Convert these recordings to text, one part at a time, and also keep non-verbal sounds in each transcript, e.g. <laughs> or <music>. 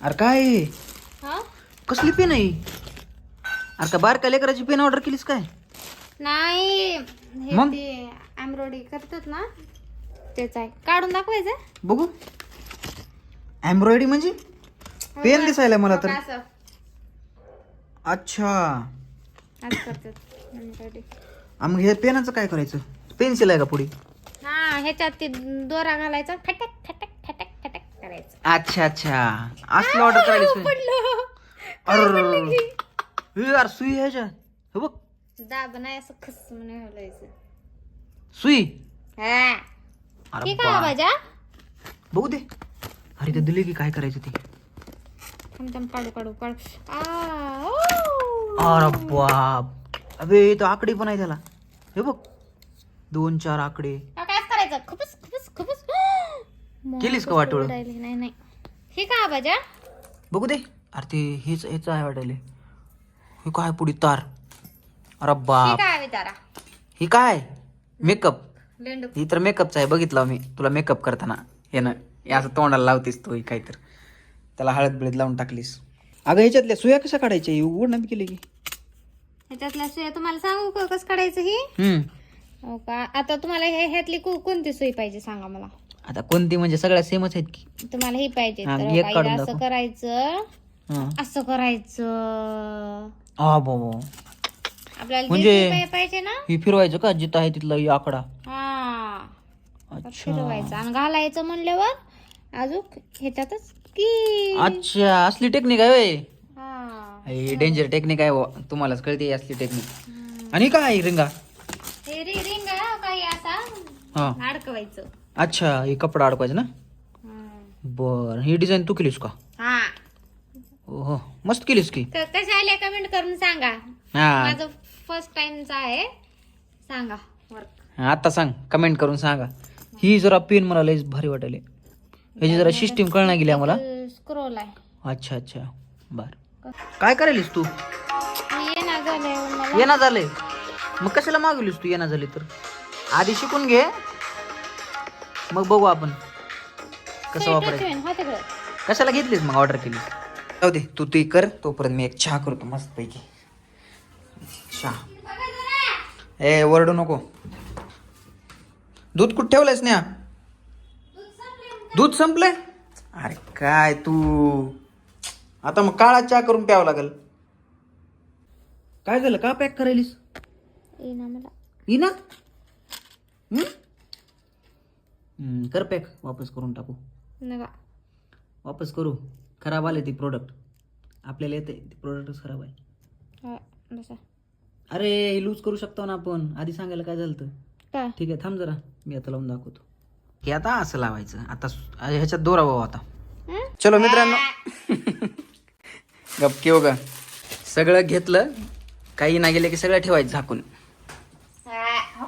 अरे काय? हा? कसली पेन आहे? अरे का बारका लेकराची पेन ऑर्डर केलीस काय? नाही हे मग? ते एम्ब्रॉयडरी करतात ना तेच आहे. काढून दाखवायचं? बघू. एम्ब्रॉयडरी म्हणजे? पेन दिसायला मला तर. असं. अच्छा. असं करतात एम्ब्रॉयडरी आ, मग हे पेनाचं काय करायचं? पेन्सिल आहे का पुढे? हा ह्याच्यात ते दोरा घालायचा खटक करायचं. अच्छा अच्छा. असलं ऑर्डर करायचं अरे. सुई ह्याच्या हे बघ. दाब नाही असं खस म्हणून सुई. हा. अरे ठीक आहे बा- बाजा बघू दे. अरे ते दिले की काय करायचं ते? थांब थांब काढू काढू काढू. आ, ओ. अरे बाप. अबे इथं आकडे पण आहे त्याला. हे बघ. दोन चार आकडे आता काय करायचं खूपच खूपच खूपच केलीस का वाटोळं? नाही नाही. हे का बाजा बघू दे. अरे ते हेच हेच आहे वाटायले. हे काय पुढे तार? अरे हे बाप काय विचारा हे काय? मेकअप. लेंडू. ही तर मेकअपचा आहे. बघितला मी तुला मेकअप करताना. हे ना हे असं तोंडाला लावतीस तू काय तर त्याला हळद बिळद लावून टाकलीस. अगं ह्याच्यातल्या सुया कशा काढायच्या? उघड नवी केली की. ह्याच्यातल्या सुया तुम्हाला सांगू का कसं काढायचं ही? हम्म. हो का? आता तुम्हाला हे ह्यातली को- कोणती सुई पाहिजे सांगा मला? आता कोणती म्हणजे सगळ्या सेमच आहेत की? तुम्हाला ही पाहिजे हा, तर एक काही काढून असं दाखव. करायचं हा. असं करायचं. हा बाबा आपल्याला जी म्हणजे- पाहिजे ना? ही फिरवायचं का? जिथं आहे तिथला ही आकडा. हा. अच्छा. फिरवायचं. आणि घालायचं म्हणल्यावर अजून ह्याच्यातच की. अच्छा असली टेक्निक आहे व्हय. हा. हे डेंजर टेक्निक आहे बुवा. तुम्हालाच कळते ही असली टेक्निक आणि काय आहे रिंगा? हे रि- रिंग आहे हो काही असा हा. अडकवायचं. अच्छा हे कपडा अडकवायचा ना. बर ही डिझाईन तू केलीस का? हा. ओहो मस्त केलीस की? कशा आल्या कमेंट करून सांगा? हा. माझं फर्स्ट टाइमचा आहे. सांगा वर्क आता सांग कमेंट करून सांगा. ही जरा पेन मला लयच भारी वाटायले. ह्याची जरा सिस्टीम कळणार गेली आम्हाला. स्क्रोल आहे. अच्छा अच्छा. बर. काय करायलीस तू? ये ना झालंय मला. येणा झालंय मग कशाला मागवलीस तू येणा झाली तर? आधी शिकून घे. मग बघू आपण कसं वापरायचं. हो. कशाला घेतलीस मग ऑर्डर केली? जाऊ दे तू ते कर तोपर्यंत मी एक चहा करतो मस्त पैकी चहा. ए वरडू नको. दूध कुठं ठेवलंयस न्या दूध संपलंय? अरे काय तू? आता मग काळा चहा करून प्यावं लागल. काय झालं? का पॅक करायलीस? ये ना मला. ही ना. हम्म? हम्म, कर पॅक वापस करून टाकू. नका. वापस करू. खराब आले ती प्रोडक्ट आपल्याला येते ती प्रोडक्टच खराब आहे. हा, बसा. अरे लूज करू शकतो ना आपण. आधी सांगायला काय झालं काय? ठीक आहे थांब जरा. मी आता लावून दाखवतो. हे आता असं लावायचं. आता सु- अरे ह्याच्यात दोरा भाऊ आता. हं? चलो मित्रांनो. <laughs> गपके हो का सगळं घेतलं. काही ना गेले की सगळं ठेवायचं झाकून. हा, हो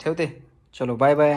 ठेवते. चलो बाय बाय